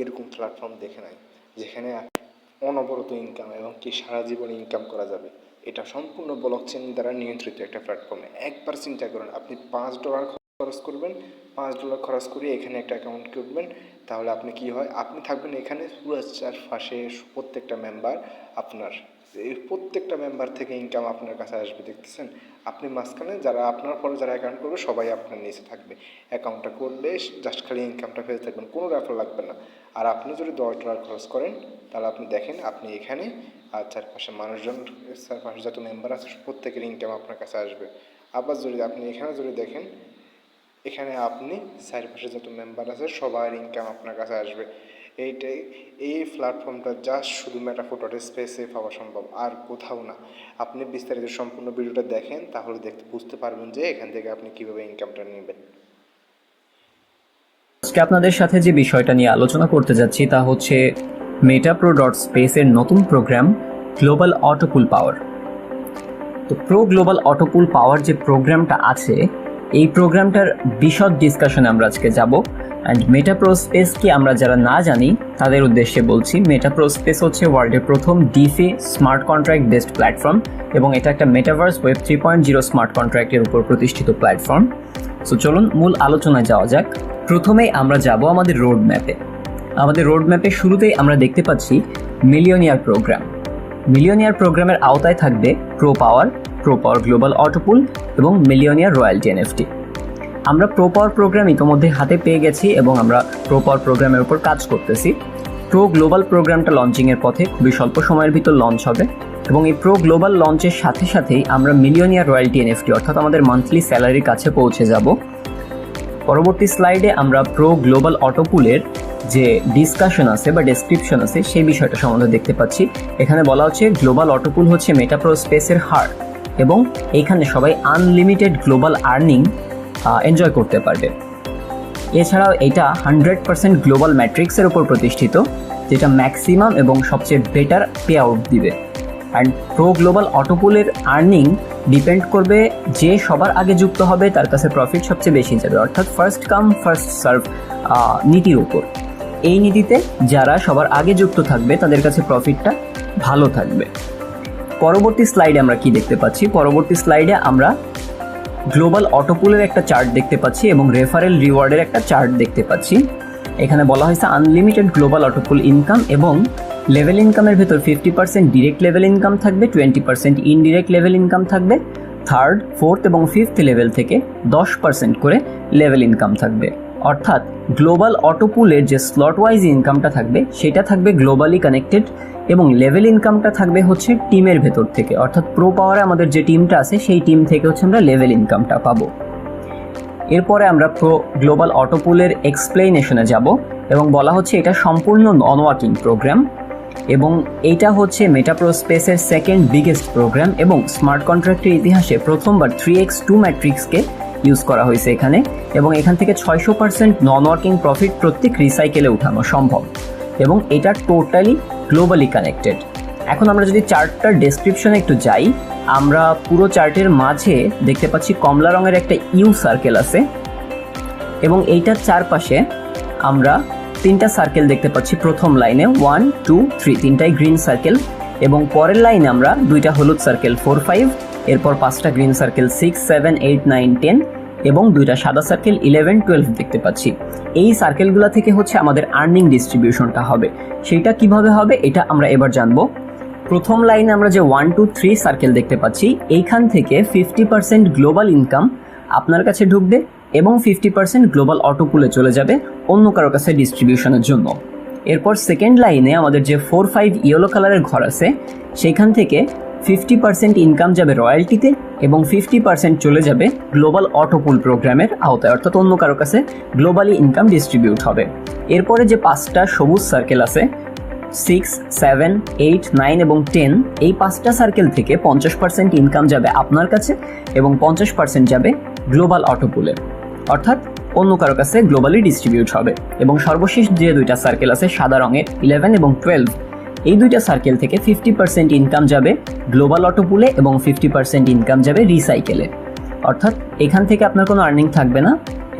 এরকম প্ল্যাটফর্ম দেখে নাই, যেখানে অনবরত ইনকাম এবং কি সারা জীবন ইনকাম করা যাবে, এটা সম্পূর্ণ ব্লক চেন দ্বারা নিয়ন্ত্রিত একটা প্ল্যাটফর্মে একবার চিন্তা করুন আপনি পাঁচ ডলার খরচ করবেন, পাঁচ ডলার খরচ করে এখানে একটা অ্যাকাউন্ট করবেন তাহলে আপনি কি হয়, আপনি থাকবেন এখানে সুরাজ চার ফাঁসে প্রত্যেকটা মেম্বার আপনার। এই প্রত্যেকটা মেম্বার থেকে ইনকাম আপনার কাছে আসবে, দেখতেছেন? আপনি মাঝখানে যারা আপনার পরে যারা অ্যাকাউন্ট করবে, সবাই আপনার নিচে থাকবে। অ্যাকাউন্টটা করলে জাস্ট খালি ইনকামটা ফেলতে থাকবেন, কোনো রেফার লাগবে না। আর আপনি যদি দশ ডলার খরচ করেন, তাহলে আপনি দেখেন, আপনি এখানে আর চারপাশে মানুষজন, চারপাশে যত মেম্বার আছে, প্রত্যেকের ইনকাম আপনার কাছে আসবে। আবার যদি আপনি এখানে যদি দেখেন, এখানে আপনি চারপাশে যত মেম্বার আছে, সবার ইনকাম আপনার কাছে আসবে। এইটাই, এই প্ল্যাটফর্মটা জাস্ট শুধু মেটাফোটোর স্পেসে পাওয়া সম্ভব, আর কোথাও না। আপনি বিস্তারিত সম্পূর্ণ ভিডিওটা দেখেন, তাহলে দেখতে, বুঝতে পারবেন যে এখান থেকে আপনি কীভাবে ইনকামটা নেবেন। আজকে আপনাদের সাথে যে বিষয়টা নিয়ে আলোচনা করতে যাচ্ছি, তা হচ্ছে মেটাপ্রো ডট স্পেসের নতুন প্রোগ্রাম গ্লোবাল অটোপুল পাওয়ার তো প্রো গ্লোবাল অটোপুল পাওয়ার যে প্রোগ্রামটা আছে, এই প্রোগ্রামটার বিশদ ডিসকাশনে আমরা আজকে যাব। অ্যান্ড মেটাপ্রো স্পেস কি আমরা যারা না জানি, তাদের উদ্দেশ্যে বলছি মেটাপ্রো স্পেস হচ্ছে ওয়ার্ল্ডের প্রথম DeFi smart contract based platform এবং এটা একটা metaverse web three point zero smart কন্ট্রাক্টের উপর প্রতিষ্ঠিত প্ল্যাটফর্ম সো চলুন মূল আলোচনায় যাওয়া যাক। প্রথমেই আমরা যাব আমাদের রোড ম্যাপে আমাদের রোড ম্যাপে শুরুতেই আমরা দেখতে পাচ্ছি মিলিয়নিয়ার প্রোগ্রাম মিলিয়নিয়ার প্রোগ্রামের আওতায় থাকবে pro power pro power global autopool এবং মিলিয়নিয়ার রয়্যালটি এনএফটি আমরা প্রো পাওয়ার প্রোগ্রাম ইতোমধ্যে হাতে পেয়ে গেছি এবং আমরা প্রো পাওয়ার প্রোগ্রামের উপর কাজ করতেছি। প্রো গ্লোবাল প্রোগ্রামটা লঞ্চিংয়ের পথে খুবই স্বল্প সময়ের ভিতর লঞ্চ হবে এবং এই প্রো গ্লোবাল লঞ্চের সাথে সাথেই আমরা মিলিয়নিয়ার রয়্যালটি এনএফটি অর্থাৎ আমাদের মান্থলি স্যালারির কাছে পৌঁছে যাব। পরবর্তী স্লাইডে আমরা প্রো গ্লোবাল অটোপুলের যে ডিসকাশন আছে বা ডেসক্রিপশন আছে সেই বিষয়টা সম্বন্ধে দেখতে পাচ্ছি। এখানে বলা হচ্ছে গ্লোবাল অটোপুল হচ্ছে মেটাপ্রো স্পেসের হার এবং এখানে সবাই আনলিমিটেড গ্লোবাল আর্নিং এনজয় করতে পারবে। এছাড়াও এটা হান্ড্রেড পার্সেন্ট গ্লোবাল ম্যাট্রিক্সের উপর প্রতিষ্ঠিত, যেটা ম্যাক্সিমাম এবং সবচেয়ে বেটার পে আউট দিবে। অ্যান্ড প্রো গ্লোবাল অটোপুলের আর্নিং ডিপেন্ড করবে যে সবার আগে যুক্ত হবে, তার কাছে প্রফিট সবচেয়ে বেশি যাবে। অর্থাৎ ফার্স্ট কাম ফার্স্ট সার্ভ নীতির উপর। এই নীতিতে যারা সবার আগে যুক্ত থাকবে, তাদের কাছে প্রফিটটা ভালো থাকবে। পরবর্তী স্লাইডে আমরা কি দেখতে পাচ্ছি? পরবর্তী স্লাইডে আমরা গ্লোবাল অটোপুলের একটা চার্ট দেখতে পাচ্ছি এবং রেফারেল রিওয়ার্ডের একটা চার্ট দেখতে পাচ্ছি। এখানে বলা হয়েছে আনলিমিটেড গ্লোবাল অটোপুল ইনকাম এবং লেভেল ইনকামের ভেতর fifty percent direct level income থাকবে, twenty percent indirect level income থাকবে, থার্ড, ফোর্থ এবং ফিফথ লেভেল থেকে দশ পার্সেন্ট করে লেভেল ইনকাম থাকবে। অর্থাৎ গ্লোবাল অটোপুলের যে স্লট ওয়াইজ ইনকামটা থাকবে, সেটা থাকবে গ্লোবালি কানেক্টেড এবং লেভেল ইনকামটা থাকবে হচ্ছে টিমের ভেতর থেকে। অর্থাৎ প্রো পাওয়ারে আমাদের যে টিমটা আছে, সেই টিম থেকে হচ্ছে আমরা লেভেল ইনকামটা পাবো। এরপরে আমরা প্রো গ্লোবাল অটোপুলের এক্সপ্লেনেশনে যাব এবং বলা হচ্ছে এটা সম্পূর্ণ নন ওয়ার্কিং প্রোগ্রাম এবং এইটা হচ্ছে মেটাপ্রো স্পেসের সেকেন্ড বিগেস্ট প্রোগ্রাম এবং স্মার্ট কন্ট্রাক্টের ইতিহাসে প্রথমবার থ্রি এক্স টু ম্যাট্রিক্সকে ইউজ করা হয়েছে এখানে, এবং এখান থেকে ছয়শো পার্সেন্ট নন ওয়ার্কিং প্রফিট প্রত্যেক রিসাইকেলে উঠানো সম্ভব। এবং এটা টোটালি গ্লোবালি কানেক্টেড এখন আমরা যদি চার্টটার ডেসক্রিপশনে একটু যাই, আমরা পুরো চার্টের মাঝে দেখতে পাচ্ছি কমলা রঙের একটা ইউ সার্কেল আছে, এবং এইটার চারপাশে আমরা তিনটা সার্কেল দেখতে পাচ্ছি। প্রথম লাইনে ওয়ান টু থ্রি তিনটাই গ্রিন সার্কেল এবং পরের লাইনে আমরা দুইটা হলুদ সার্কেল ফোর ফাইভ এরপর পাঁচটা green circle six seven eight nine ten এবং দুইটা সাদা সার্কেল ইলেভেন টুয়েলভ দেখতে পাচ্ছি। এই সার্কেলগুলো থেকে হচ্ছে আমাদের আর্নিং ডিস্ট্রিবিউশনটা হবে। সেটা কীভাবে হবে এটা আমরা এবার জানব। প্রথম লাইনে আমরা যে ওয়ান টু থ্রি সার্কেল দেখতে পাচ্ছি, এইখান থেকে ফিফটি পার্সেন্ট গ্লোবাল ইনকাম আপনার কাছে ঢুকবে এবং ফিফটি পার্সেন্ট গ্লোবাল অটোপুলে চলে যাবে অন্য কারও কাছে ডিস্ট্রিবিউশনের জন্য। এরপর সেকেন্ড লাইনে আমাদের যে ফোর ফাইভ ইয়েলো কালারের ঘর আছে, সেইখান থেকে ফিফটি পার্সেন্ট ইনকাম যাবে রয়্যালটিতে এবং ফিফটি পার্সেন্ট চলে যাবে গ্লোবাল অটোপুল প্রোগ্রামের আওতায়, অর্থাৎ অন্য কারও কাছে গ্লোবালি ইনকাম ডিস্ট্রিবিউট হবে। এরপরে যে পাঁচটা সবুজ সার্কেল আছে সিক্স সেভেন এইট নাইন এবং টেন এই পাঁচটা সার্কেল থেকে পঞ্চাশ পার্সেন্ট ইনকাম যাবে আপনার কাছে এবং পঞ্চাশ পার্সেন্ট যাবে গ্লোবাল অটোপুলে অর্থাৎ অন্য কারও কাছে গ্লোবালি ডিস্ট্রিবিউট হবে। এবং সর্বশেষ যে দুইটা সার্কেল আছে, সাদা রঙের ইলেভেন এবং টুয়েলভ এই দুইটা সার্কেল থেকে ফিফটি পার্সেন্ট ইনকাম যাবে গ্লোবাল অটোপুলে এবং ফিফটি পার্সেন্ট ইনকাম যাবে রিসাইকেলে অর্থাৎ এখান থেকে আপনার কোনো আর্নিং থাকবে না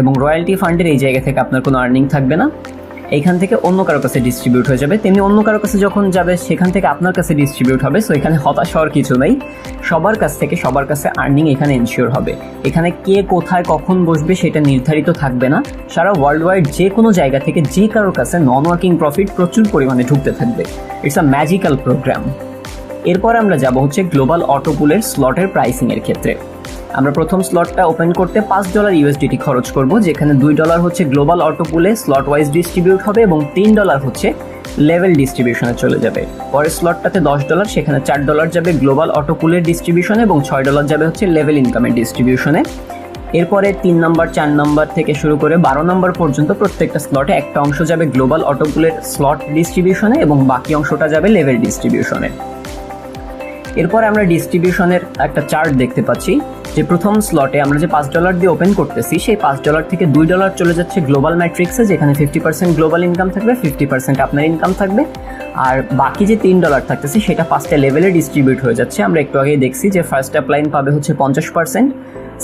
এবং রয়্যালটি ফান্ডের এই জায়গা থেকে আপনার কোনো আর্নিং থাকবে না। এখান থেকে অন্য কারও কাছে ডিস্ট্রিবিউট হয়ে যাবে। তেমনি অন্য কারও কাছে যখন যাবে, সেখান থেকে আপনার কাছে ডিস্ট্রিবিউট হবে। সো এখানে হতাশ হওয়ার কিছু নেই। সবার কাছ থেকে সবার কাছে আর্নিং এখানে এনশিওর হবে। এখানে কে কোথায় কখন বসবে সেটা নির্ধারিত থাকবে না। সারা ওয়ার্ল্ড ওয়াইড যে কোনো জায়গা থেকে যে কারোর কাছে নন ওয়ার্কিং প্রফিট প্রচুর পরিমাণে ঢুকতে থাকবে। ইটস আ ম্যাজিক্যাল প্রোগ্রাম এরপর আমরা যাব হচ্ছে গ্লোবাল অটোপুলের স্লটের প্রাইসিং এর ক্ষেত্রে। আমরা প্রথম স্লটটা ওপেন করতে পাঁচ ডলার ইউএসডিটি খরচ করব, যেখানে দুই ডলার হচ্ছে গ্লোবাল অটোপুলে স্লট ওয়াইজ ডিস্ট্রিবিউট হবে এবং তিন ডলার হচ্ছে লেভেল ডিস্ট্রিবিউশনে চলে যাবে। পরের স্লটটাতে দশ ডলার সেখানে চার ডলার যাবে গ্লোবাল অটোপুলের ডিস্ট্রিবিউশনে এবং ছয় ডলার যাবে হচ্ছে লেভেল ইনকামের ডিস্ট্রিবিউশনে এরপরে তিন নম্বর চার নম্বর থেকে শুরু করে বারো নম্বর পর্যন্ত প্রত্যেকটা স্লটে একটা অংশ যাবে গ্লোবাল অটোপুলের স্লট ডিস্ট্রিবিউশনে এবং বাকি অংশটা যাবে লেভেল ডিস্ট্রিবিউশনে এরপর আমরা ডিস্ট্রিবিউশনের একটা চার্ট দেখতে পাচ্ছি, যে প্রথম স্লটে আমরা যে পাঁচ ডলার দিয়ে ওপেন করতেছি, সেই পাঁচ ডলার থেকে দুই ডলার চলে যাচ্ছে গ্লোবাল ম্যাট্রিক্সে যেখানে ফিফটি পার্সেন্ট গ্লোবাল ইনকাম থাকবে ফিফটি পার্সেন্ট আপনার ইনকাম থাকবে। আর বাকি যে তিন ডলার থাকতেছে, সেটা পাঁচটা লেভেলে ডিস্ট্রিবিউট হয়ে যাচ্ছে। আমরা একটু আগেই দেখছি যে ফার্স্ট অ্যাপ্লাইন পাবে হচ্ছে পঞ্চাশ পার্সেন্ট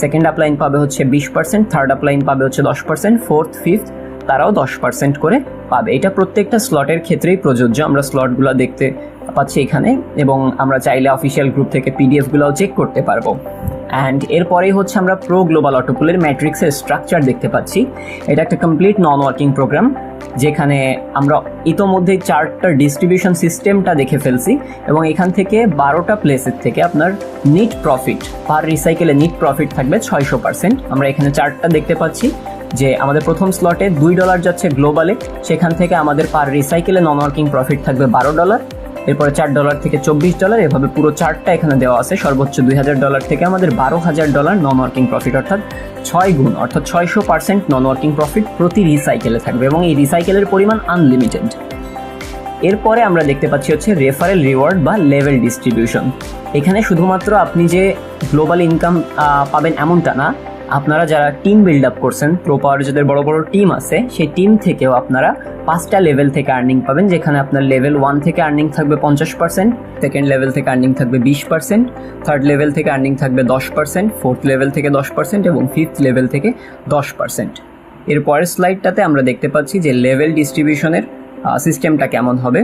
সেকেন্ড অ্যাপ্লাইন পাবে হচ্ছে বিশ পার্সেন্ট থার্ড অ্যাপ্লাইন পাবে হচ্ছে দশ পার্সেন্ট ফোর্থ ফিফথ তারাও দশ পার্সেন্ট করে পাবে। এটা প্রত্যেকটা স্লটের ক্ষেত্রেই প্রযোজ্য। আমরা স্লটগুলো দেখতে পাচ্ছি এখানে, এবং আমরা চাইলে অফিসিয়াল গ্রুপ থেকে পিডিএফগুলোও চেক করতে পারব। অ্যান্ড এরপরেই হচ্ছে আমরা প্রো গ্লোবাল অটোপুলের ম্যাট্রিক্সের স্ট্রাকচার দেখতে পাচ্ছি। এটা একটা কমপ্লিট নন ওয়ার্কিং প্রোগ্রাম যেখানে আমরা ইতোমধ্যে চারটা ডিস্ট্রিবিউশন সিস্টেমটা দেখে ফেলছি, এবং এখান থেকে বারোটা প্লেসের থেকে আপনার নিট প্রফিট পার রিসাইকেলে নিট প্রফিট থাকবে ছয়শো পার্সেন্ট আমরা এখানে চারটা দেখতে পাচ্ছি, যে আমাদের প্রথম স্লটে দুই ডলার যাচ্ছে গ্লোবালে সেখান থেকে আমাদের পার রিসাইকেলে নন ওয়ার্কিং প্রফিট থাকবে বারো ডলার এরপরে চার ডলার থেকে চব্বিশ ডলার এভাবে পুরো চারটা এখানে দেওয়া আছে। সর্বোচ্চ দুই হাজার ডলার থেকে আমাদের বারো হাজার ডলার নন ওয়ার্কিং প্রফিট অর্থাৎ ছয় গুণ, অর্থাৎ ছয়শো পার্সেন্ট নন ওয়ার্কিং প্রফিট প্রতি রিসাইকেলে থাকবে এবং এই রিসাইকেলের পরিমাণ আনলিমিটেড এরপরে আমরা দেখতে পাচ্ছি হচ্ছে রেফারেল রিওয়ার্ড বা লেভেল ডিস্ট্রিবিউশন এখানে শুধুমাত্র আপনি যে গ্লোবাল ইনকাম পাবেন এমনটা না আপনারা যারা টিম বিল্ড আপ করছেন প্রপার যাদের বড় বড় টিম আছে, সেই টিম থেকেও আপনারা পাঁচটা লেভেল থেকে আর্নিং পাবেন, যেখানে আপনার লেভেল ওয়ান থেকে আর্নিং থাকবে পঞ্চাশ পার্সেন্ট সেকেন্ড লেভেল থেকে আর্নিং থাকবে বিশ পার্সেন্ট থার্ড লেভেল থেকে আর্নিং থাকবে দশ পার্সেন্ট ফোর্থ লেভেল থেকে দশ পার্সেন্ট এবং ফিফথ লেভেল থেকে দশ পার্সেন্ট এর পরের স্লাইডটাতে আমরা দেখতে পাচ্ছি যে লেভেল ডিস্ট্রিবিউশনের সিস্টেমটা কেমন হবে।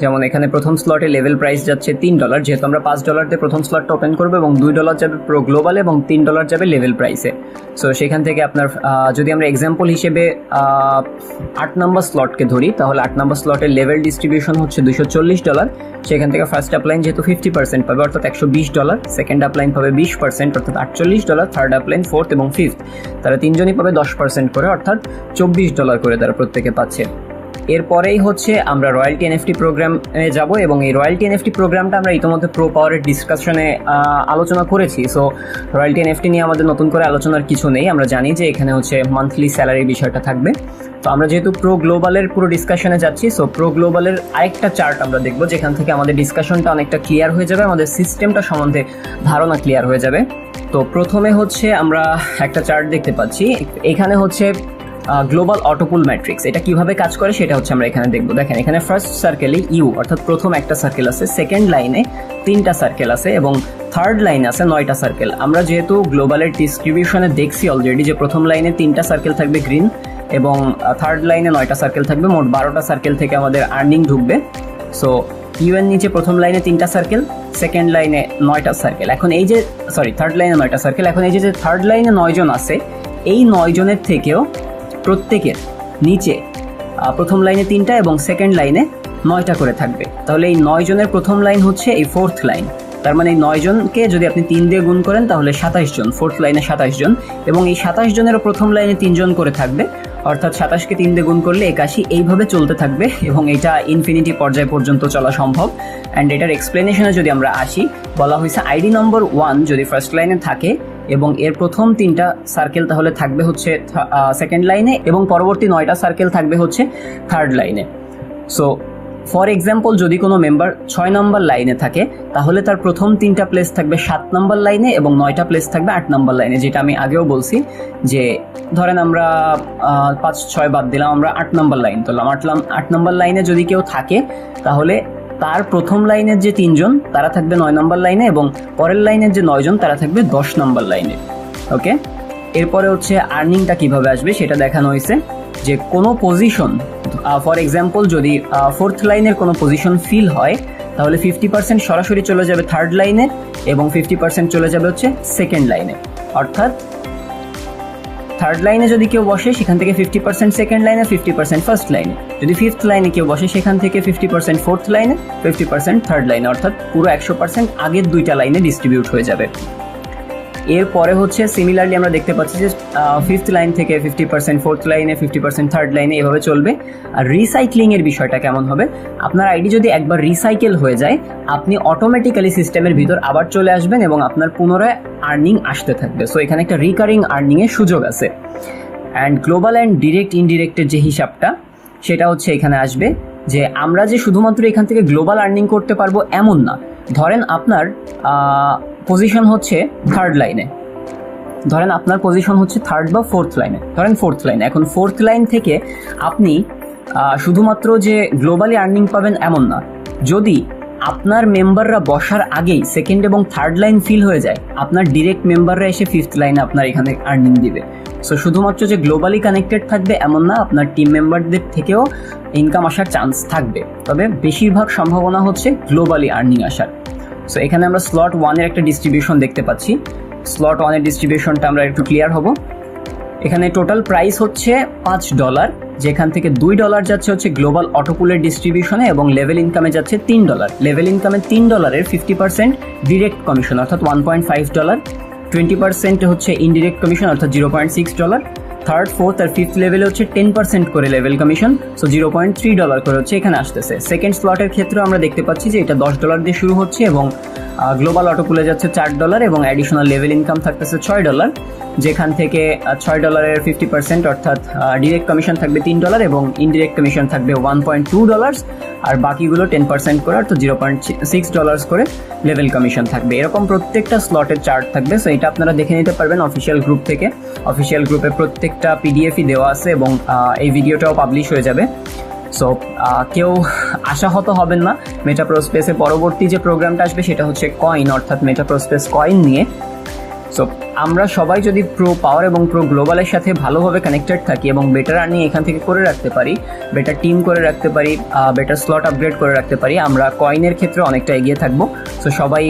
যেমন এখানে প্রথম স্লটে লেভেল প্রাইস যাচ্ছে তিন ডলার যেহেতু আমরা পাঁচ ডলার দিয়ে প্রথম স্লটটা ওপেন করব এবং দুই ডলার যাবে প্রো গ্লোবাল এবং তিন ডলার যাবে লেভেল প্রাইসে সো সেখান থেকে আপনার যদি আমরা এক্সাম্পল হিসেবে আট নম্বর স্লটকে ধরি, তাহলে আট নম্বর স্লটের লেভেল ডিস্ট্রিবিউশন হচ্ছে দুশো চল্লিশ ডলার সেখান থেকে ফার্স্ট অ্যাপ্লাইন যেহেতু ফিফটি পার্সেন্ট পাবে, অর্থাৎ একশো বিশ ডলার সেকেন্ড অ্যাপ্লাইন পাবে বিশ পার্সেন্ট অর্থাৎ আটচল্লিশ ডলার থার্ড অ্যাপ্লাইন ফোর্থ এবং ফিফথ তারা তিনজনই পাবে দশ পার্সেন্ট করে, অর্থাৎ চব্বিশ ডলার করে তারা প্রত্যেকে পাচ্ছে। এরপরেই হচ্ছে আমরা রয়্যালটি এনএফটি প্রোগ্রামে যাব এবং এই রয়্যালটি এনএফটি প্রোগ্রামটা আমরা ইতিমধ্যে প্রো পাওয়ারের ডিসকাশনে আলোচনা করেছি। সো রয়্যালটি এনএফটি নিয়ে আমাদের নতুন করে আলোচনার কিছু নেই। আমরা জানি যে এখানে হচ্ছে মান্থলি স্যালারি বিষয়টা থাকবে। তো আমরা যেহেতু প্রো গ্লোবালের পুরো ডিসকাশনে যাচ্ছি সো প্রো গ্লোবালের আরেকটা চার্ট আমরা দেখব, যেখান থেকে আমাদের ডিসকাশনটা অনেকটা ক্লিয়ার হয়ে যাবে, আমাদের সিস্টেমটা সম্বন্ধে ধারণা ক্লিয়ার হয়ে যাবে। তো প্রথমে হচ্ছে আমরা একটা চার্ট দেখতে পাচ্ছি। এখানে হচ্ছে গ্লোবাল অটোপুল ম্যাট্রিক্স এটা কীভাবে কাজ করে সেটা হচ্ছে আমরা এখানে দেখব। দেখেন, এখানে ফার্স্ট সার্কেলে ইউ অর্থাৎ প্রথম একটা সার্কেল আছে সেকেন্ড লাইনে তিনটা সার্কেল আছে এবং থার্ড লাইন আছে নয়টা সার্কেল আমরা যেহেতু গ্লোবালের ডিস্ট্রিবিউশনে দেখছি অলরেডি যে প্রথম লাইনে তিনটা সার্কেল থাকবে গ্রিন এবং থার্ড লাইনে নয়টা সার্কেল থাকবে, মোট বারোটা সার্কেল থেকে আমাদের আর্নিং ঢুকবে। সো ইউ এর নিচে প্রথম লাইনে তিনটা সার্কেল সেকেন্ড লাইনে নয়টা সার্কেল এখন এই যে সরি থার্ড লাইনে নয়টা সার্কেল এখন এই যে থার্ড লাইনে নয়জন আছে, এই নয় জনের থেকেও প্রত্যেকের নিচে প্রথম লাইনে তিনটা এবং সেকেন্ড লাইনে নয়টা করে থাকবে। তাহলে এই নয় জনের প্রথম লাইন হচ্ছে এই ফোর্থ লাইন তার মানে এই নয় জনকে যদি আপনি তিন দিয়ে গুণ করেন, তাহলে সাতাশ জন ফোর্থ লাইনে সাতাশ জন। এবং এই সাতাশ জনেরও প্রথম লাইনে তিনজন করে থাকবে। অর্থাৎ সাতাশকে তিন দিয়ে গুণ করলে একাশি এইভাবে চলতে থাকবে এবং এটা ইনফিনিটি পর্যায় পর্যন্ত চলা সম্ভব। অ্যান্ড এটার এক্সপ্লেনেশনে যদি আমরা আসি, বলা হয়েছে আইডি নম্বর ওয়ান যদি ফার্স্ট লাইনে থাকে এবং এর প্রথম তিনটা সার্কেল তাহলে থাকবে হচ্ছে সেকেন্ড লাইনে এবং পরবর্তী নয়টা সার্কেল থাকবে হচ্ছে থার্ড লাইনে সো ফর এক্সাম্পল যদি কোনো মেম্বার ছয় নম্বর লাইনে থাকে, তাহলে তার প্রথম তিনটা প্লেস থাকবে সাত নম্বর লাইনে এবং নয়টা প্লেস থাকবে আট নম্বর লাইনে যেটা আমি আগেও বলছি যে, ধরেন আমরা পাঁচ, ছয় বাদ দিলাম, আমরা আট নম্বর লাইন তুললাম। আটলাম আট নম্বর লাইনে যদি কেউ থাকে, তাহলে তার প্রথম লাইনের যে তিনজন, তারা থাকবে নয় নম্বর লাইনে এবং পরের লাইনের যে নয়জন, তারা থাকবে দশ নম্বর লাইনে। ওকে? এরপরে হচ্ছে আর্নিংটা কীভাবে আসবে সেটা দেখানো হয়েছে। যে কোনো পজিশন ফর এক্সাম্পল যদি ফোর্থ লাইনের কোনো পজিশন ফিল হয়, তাহলে ফিফটি পার্সেন্ট সরাসরি চলে যাবে থার্ড লাইনে এবং ফিফটি পার্সেন্ট চলে যাবে হচ্ছে সেকেন্ড লাইনে। অর্থাৎ থার্ড লাইনে যদি কেউ বসে, সেখান থেকে ফিফটি পার্সেন্ট সেকেন্ড লাইনে ফিফটি পার্সেন্ট ফার্স্ট লাইনে যদি ফিফথ লাইনে কেউ বসে, সেখান থেকে ফিফটি পার্সেন্ট ফোর্থ লাইনে ফিফটি পার্সেন্ট থার্ড লাইনে অর্থাৎ পুরো একশো পার্সেন্ট আগের দুইটা লাইনে ডিস্ট্রিবিউট হয়ে যাবে। এরপরে হচ্ছে সিমিলারলি আমরা দেখতে পাচ্ছি যে ফিফথ লাইন থেকে ফিফটি পার্সেন্ট ফোর্থ লাইনে ফিফটি পার্সেন্ট থার্ড লাইনে এভাবে চলবে। আর রিসাইক্লিংয়ের বিষয়টা কেমন হবে? আপনার আইডি যদি একবার রিসাইকেল হয়ে যায়, আপনি অটোমেটিক্যালি সিস্টেমের ভিতর আবার চলে আসবেন এবং আপনার পুনরায় আর্নিং আসতে থাকবে। সো এখানে একটা রিকারিং আর্নিংয়ের সুযোগ আছে। অ্যান্ড গ্লোবাল অ্যান্ড ডিরেক্ট ইনডিরেক্টের যে হিসাবটা, সেটা হচ্ছে এখানে আসবে যে আমরা যে শুধুমাত্র এখান থেকে গ্লোবাল আর্নিং করতে পারব এমন না। ধরেন আপনার পজিশন হচ্ছে থার্ড লাইনে ধরেন আপনার পজিশন হচ্ছে থার্ড বা ফোর্থ লাইনে ধরেন ফোর্থ লাইন এখন ফোর্থ লাইন থেকে আপনি শুধুমাত্র যে গ্লোবালি আর্নিং পাবেন এমন না। যদি আপনার মেম্বাররা বসার আগেই সেকেন্ড এবং থার্ড লাইন ফিল হয়ে যায়, আপনার ডিরেক্ট মেম্বাররা এসে ফিফথ লাইনে আপনার এখানে আর্নিং দিবে। সো শুধুমাত্র যে গ্লোবালি কানেক্টেড থাকবে এমন না, আপনার টিম মেম্বারদের থেকেও ইনকাম আসার চান্স থাকবে। তবে বেশিরভাগ সম্ভাবনা হচ্ছে গ্লোবালি আর্নিং আসার। সো এখানে আমরা স্লট ওয়ানের একটা ডিস্ট্রিবিউশন দেখতে পাচ্ছি। স্লট ওয়ানের ডিস্ট্রিবিউশনটা আমরা একটু ক্লিয়ার হব। এখানে টোটাল প্রাইস হচ্ছে পাঁচ ডলার যেখান থেকে দুই ডলার যাচ্ছে হচ্ছে গ্লোবাল অটোপুলের ডিস্ট্রিবিউশনে এবং লেভেল ইনকামে যাচ্ছে তিন ডলার লেভেল ইনকামে তিন ডলারের ফিফটি পার্সেন্ট ডিরেক্ট কমিশন অর্থাৎ one point five dollar twenty percent হচ্ছে ইনডিরেক্ট কমিশন অর্থাৎ zero point six dollar third fourth আর ফিফথ লেভেলে হচ্ছে টেন পার্সেন্ট করে level commission so zero point three dollar করে হচ্ছে এখানে আসতেছে। সেকেন্ড স্লটের ক্ষেত্রে আমরা দেখতে পাচ্ছি যে এটা দশ ডলার দিয়ে শুরু হচ্ছে এবং গ্লোবাল অটো খুলে যাচ্ছে চার ডলার এবং অ্যাডিশনাল লেভেল ইনকাম থাকতেছে ছয় ডলার যেখান থেকে ছয় ডলারের ফিফটি পার্সেন্ট অর্থাৎ ডিরেক্ট কমিশন থাকবে তিন ডলার এবং ইনডিরেক্ট কমিশন থাকবে ওয়ান পয়েন্ট টু ডলার্স আর বাকিগুলো টেন পার্সেন্ট করে তো জিরো পয়েন্ট সিক্স ডলার্স করে লেভেল কমিশন থাকবে। এরকম প্রত্যেকটা স্লটের চার্ট থাকবে সো এটা আপনারা দেখে নিতে পারবেন অফিসিয়াল গ্রুপ থেকে। অফিসিয়াল গ্রুপে প্রত্যেকটা পিডিএফই দেওয়া আছে এবং এই ভিডিওটাও পাবলিশ হয়ে যাবে। সো কেউ আশাহত হবেন না। মেটাপ্রো স্পেসে পরবর্তী যে প্রোগ্রামটা আসবে সেটা হচ্ছে কয়েন অর্থাৎ মেটাপ্রো স্পেস কয়েন নিয়ে। সো আমরা সবাই যদি প্রো পাওয়ার এবং প্রো গ্লোবালের সাথে ভালোভাবে কানেক্টেড থাকি এবং বেটার আর্নিং এখান থেকে করে রাখতে পারি বেটার টিম করে রাখতে পারি বেটার স্লট আপগ্রেড করে রাখতে পারি, আমরা কয়েনের ক্ষেত্রে অনেকটা এগিয়ে থাকব। সো সবাই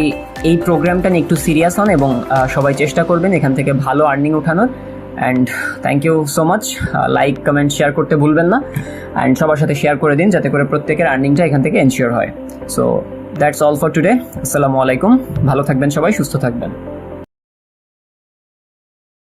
এই প্রোগ্রামটা নিয়ে একটু সিরিয়াস হন এবং সবাই চেষ্টা করবেন এখান থেকে ভালো আর্নিং ওঠানোর and thank you so much like comment share করতে ভুলবেন না। অ্যান্ড সবার সাথে শেয়ার করে দিন যাতে করে প্রত্যেকের আর্নিংটা এখান থেকে এনশিওর হয়। So that's all for today আসসালামু আলাইকুম। ভালো থাকবেন সবাই, সুস্থ থাকবেন।